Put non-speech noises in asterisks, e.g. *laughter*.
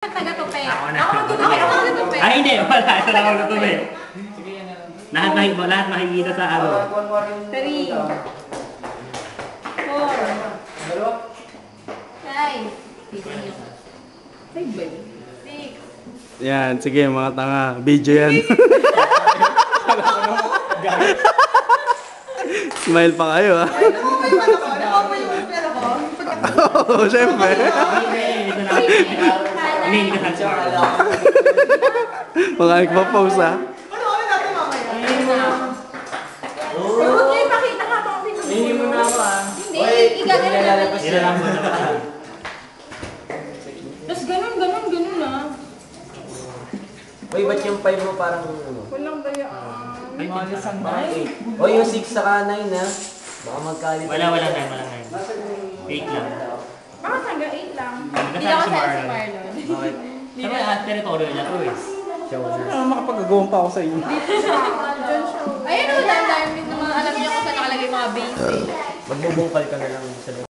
Taga-tupe. Ako na. Ako mag-tupe. Ay, hindi. Wala. Ito lang ako natuloy. Lahat, maki lahat makikita sa ano. Three. Four. Five. Six. Yan, sige mga tanga. Video yan. *laughs* Smile pa kayo ha. Oo, syempre. Ito na. Hindi ka sa Mga nagpa-pose ha. Huwag niyo ipakita ka pang pinuno. Hindi mo na ah. Hindi, igagano naman. Ilalang mo na ba? Tapos ganun, ganun, ganun ah. Uy, ba't yung 5 mo parang ano? Walang daya. O yung 6 saka 9 ha? Baka magkalit. Wala, wala na, wala na. Eight lang. Bakit hanggang 8 lang? Hindi ako sa si Marlon. Okay. Sabi, ah, territorio niya to eh. Ah, makapag-agawang pa ako sa inyo. Ayun o, dami din naman alam niyo kung saan nakalagay yung mga base eh. Magbubungkal ka na lang sa